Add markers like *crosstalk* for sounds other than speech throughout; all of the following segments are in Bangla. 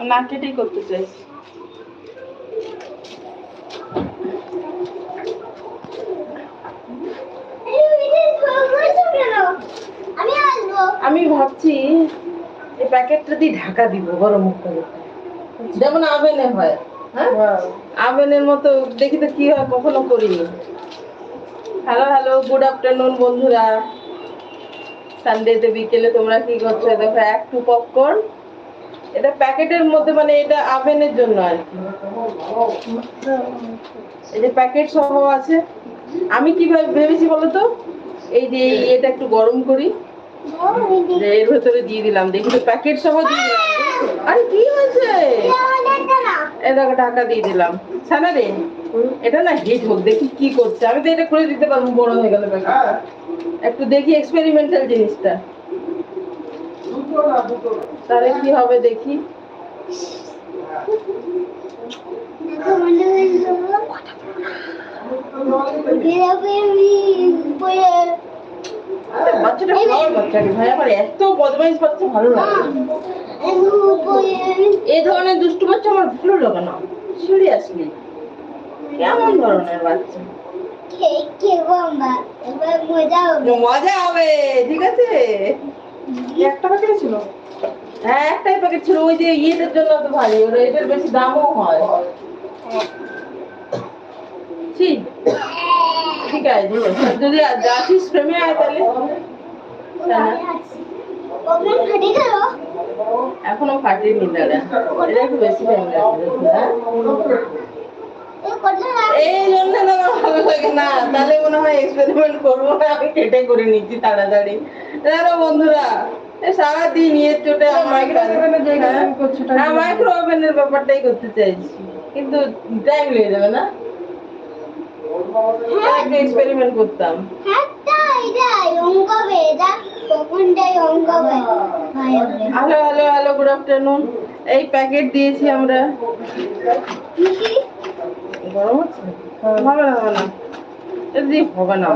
না কেটেই করতে চাইছি আমি ভাবছি এই প্যাকেটটা দিয়ে ঢাকা দিব গরম করে যেমন আভেনে হয় হ্যাঁ? আভেনের মতো দেখি তো কি হয় কখনো করিনি। হ্যালো হ্যালো গুড আফটারনুন বন্ধুরা। সানডেতে বিকেলে তোমরা কি করছ? দেখো একটু পপকর্ন এটা প্যাকেটের মধ্যে মানে এটা আভেনের জন্য আর কি। এই যে প্যাকেট সহ আছে। আমি কীভাবে ভেবেছি বলো তো? এই যে এটা একটু গরম করি। এর ভেতরে দিয়ে দিলাম। দেখি তো প্যাকেট সহ দিয়ে দিলাম। আরে কি হয়েছে? দেখো, ঢাকা দিয়ে দিলাম। ছানা রে, এটা না হিট হোক, দেখি কি করছে। আমি তো এটা করে দিতে পারব, বড় হয়ে গেল একটু দেখি এক্সপেরিমেন্টাল জিনিসটা। তাহলে কি হবে দেখি? আরে বাচ্চাটা ভালো বাচ্চা ভাই আমার এত বদমাইশ বাচ্চা ভালো লাগে। না। এই ধরনের দুষ্টু বাচ্চা আমার ভালো লাগে না। সিরিয়াসলি কেমন ধরনের বাচ্চা? মজা হবে ঠিক আছে? একটা প্যাকেটে ছিল? হ্যাঁ একটাই প্যাকেট ছিল ওই যে ইয়েদের জন্য তো ভারী ওরা এটার বেশি দামও হয়। ঠিক ঠিক আছে যদি যাচ্ছিস প্রেমে আয় তাহলে। এখনও ফাটিনি দাদা। এটা একটু বেশি টাইম লাগবে হ্যাঁ। এই জন্য আমার ভালো লাগে না। তাহলে মনে হয় এক্সপেরিমেন্ট করব। না আমি কেটে করে নিচ্ছি তাড়াতাড়ি। বন্ধুরা এ সারাদিন ইয়ের চোটে হ্যাঁ? মাইক্রো ওভেনের ব্যাপারটাই করতে চাইছি। কিন্তু টাইম লেগে যাবে না। একটা এক্সপেরিমেন্ট করতাম। Hello hello hello good afternoon এই প্যাকেট দিয়েছি আমরা। গরম হচ্ছে হবে না হবে না হবে না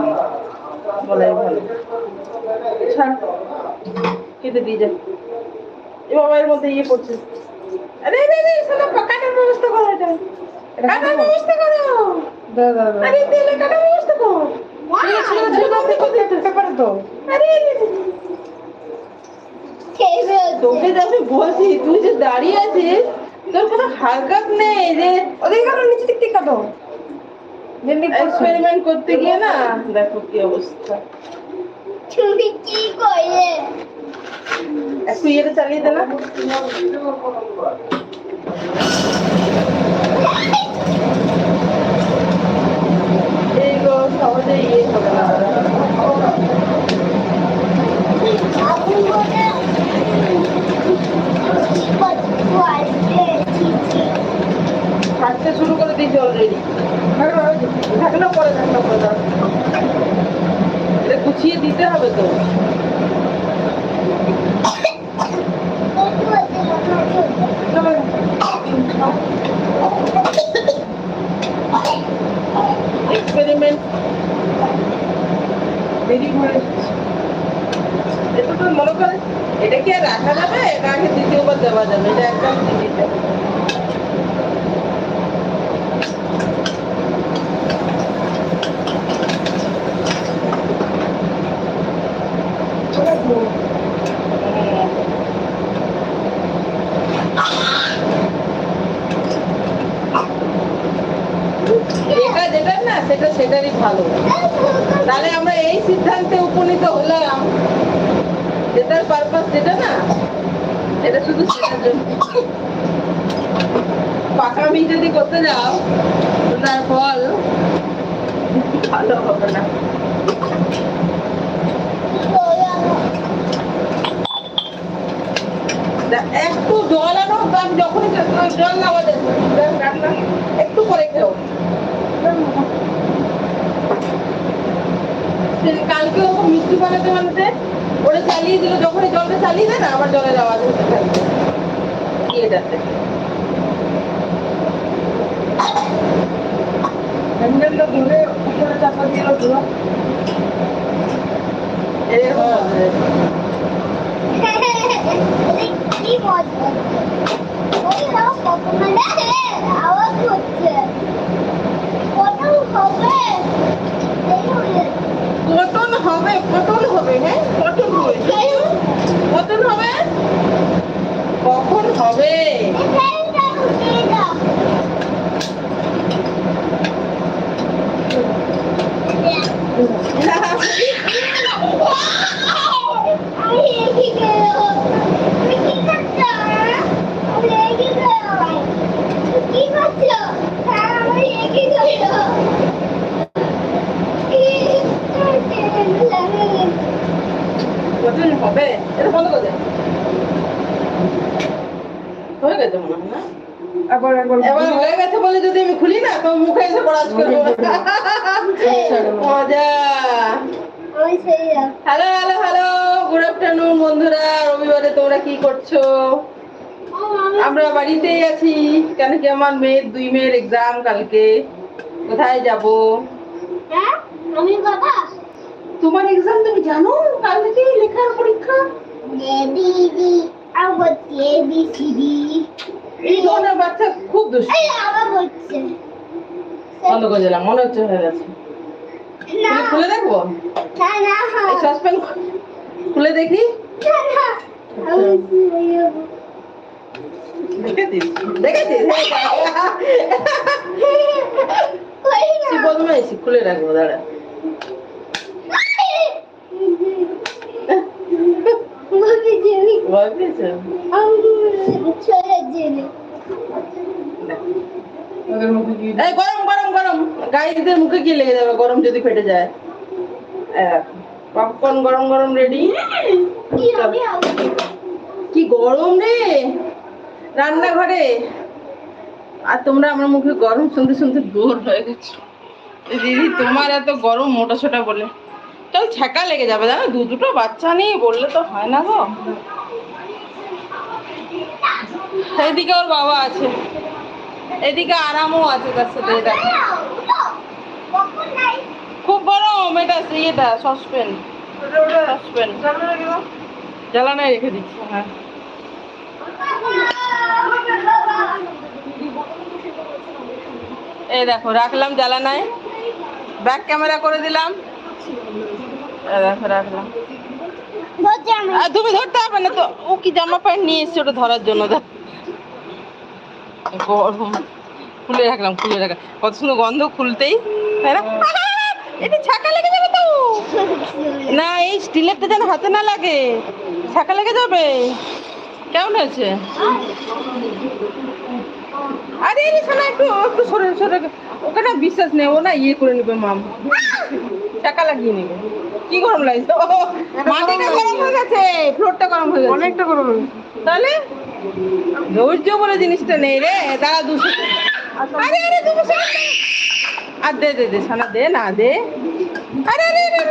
বলাই ভালো ছাড় কেটে দিয়ে এ বাবা এর মধ্যে ইয়ে পড়ছে আরে আরে শালা কাটার ব্যবস্থা করো এটা কাটার ব্যবস্থা করো দাও দাও আরে তেলে কাটার ব্যবস্থা করো। তোকে আমি বলছি, তুই যে দাঁড়িয়ে আছিস, তোর কোনো হালকাপ নেই, যে ওদিকে কাটো নিচে দিক থেকে কাটো যেমনি এক্সপেরিমেন্ট করতে গিয়ে না দেখো কি অবস্থা। তুমি কি করলে? একটু ইয়েটা চালিয়ে দে না। এইগুলো সহজে ইয়ে হবে না আগুন করে কত আসবে চিচি হাঁটতে শুরু করে দিয়েছি অলরেডি ঢাকনা পরে ঢাকনা পরে দাও এটা গুছিয়ে দিতে হবে তো এক্সপেরিমেন্ট দেরি করে এটা তো মনে করে এটা কি আর রাখা যাবে কাকে দ্বিতীয়বার দেওয়া যাবে, এটা একদম সেটা সেটারই ভালো। তাহলে আমরা এই সিদ্ধান্তে উপনীত হলাম। যেটার পারপাস যেটা না এটা শুধু পাকামি যদি করতে যাও তার ফল ভালো হবে না। একটু জল আনো আমি যখনই জল- নামা দেবো একটু পরে খেও। কালকে ওরকম মিষ্টি বানাতে বানাতে ওরা চালিয়ে দিল, যখনই জলটা চালিয়ে দেয় না, আমার জলের আওয়াজ হতে থাকবে ইয়েটাতে চাপা দিয়ে ধরো এরকম হবে। কি মজা ওই দাও কত মানে আওয়াজ হচ্ছে কত হবে এই হয়ে পতন হবে পতন হবে হ্যাঁ পতন হবে পতন হবে কখন হবে ফ্যানটা উঠিয়ে দাও আমি এগিয়ে গেল তুমি কি করছ আমি এগিয়ে গেল কি করছ হ্যাঁ আমি এগিয়ে গেল পতন হবে এটা বন্ধ করে দে হয়ে গেছে মনে হয় না আবার একবার এবার হয়ে গেছে বলে যদি আমি খুলি না তো মুখে এসে পড়াশ করব। মজা। Hello hello hello good afternoon বন্ধুরা রবিবারে তোমরা কি করছ? আমরা বাড়িতেই আছি কেন কি আমার মেয়ের দুই মেয়ের এক্সাম কালকে। কোথায় যাব? হ্যাঁ আমি কথা? তোমার এক্সাম তুমি জানো? কালকে লেখার পরীক্ষা? এ বি ডি এই ধরনের বাচ্চা খুব দুষ্ট। বন্ধ করে দিলাম মনে হচ্ছে হয়ে গেছে। খুলে- দেখব? না না এই সসপেন খুলে দেখি? দেখেছিস? দেখেছিস? না তুই প্রথমে এসি খুলে রাখব দাঁড়া। *laughs* ভয় পেয়েছ? এই গরম গরম গরম। গাইদের মুখে কি লেগে যাবে গরম যদি ফেটে যায়। পপকর্ন গরম গরম রেডি কি হবে গরম রে? রান্নাঘরে? আর তোমরা আমার মুখে গরম শুনতে শুনতে বোর হয়ে গেছো। দিদি তোমার এত গরম মোটা ছোটা বলে। চল ছ্যাঁকা লেগে যাবে জানো? দু দুটো বাচ্চা নেই বললে তো হয় না গো। এদিকে ওর বাবা আছে। এদিকে আরামও আছে তার সাথে এটা। খুব গরম এটা ইয়েটা সসপেন সসপেন জ্বালানায় রেখে দিচ্ছি হ্যাঁ। এই দেখো রাখলাম জ্বালানায়। ব্যাক ক্যামেরা করে দিলাম। দেখো রাখলাম। তুমি ধরতে হবে না তো ও কি জামা প্যান্ট নিয়ে এসছে ওটা ধরার জন্য দেখ। গরম। খুলে রাখলাম খুলে রাখলাম। কত সুন্দর গন্ধ খুলতেই তাই না? এটা ছাকা লেগে যাবে তো? না এই স্টিলেরটা যেন হাতে না লাগে। ছাকা লেগে যাবে। কেমন হয়েছে? আরে আরে শোনা একটু একটু সরে সরে। ওকে না বিশ্বাস নেই ও না ইয়ে করে নেবে মাম। চাকা লাগিয়ে নেবে। কি গরম লাগছে? মাটিটা গরম হয়ে গেছে ফ্লোরটা গরম হয়ে গেছে। অনেকটা গরম। তাহলে? ধৈর্য বলে জিনিসটা নেই রে, দাঁড়া দুশো আরে দে দে সোনা, দে, না, দে আরে আরে আরে।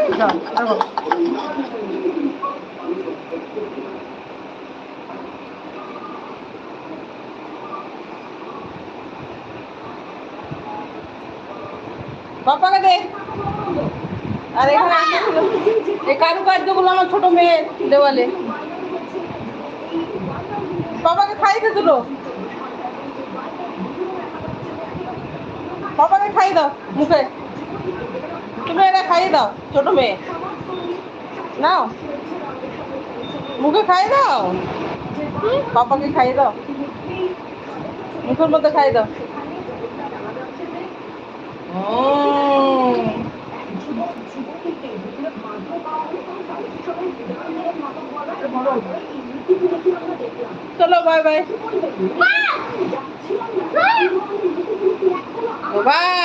বাবাকে দে আর এখানে। এই কারুকার্যগুলো আমার ছোট মেয়ের দেওয়ালে বাবাকে খাইতে দিল বাবাকে খাই দাও মুখে। তুমি এটা খাইয়ে দাও, ছোট মেয়ে। নাও। মুখে খাই দাও। বাবাকে খাইয়ে দাও। মুখের মধ্যে খাই দাও। উম। চলো বাই বাই বাই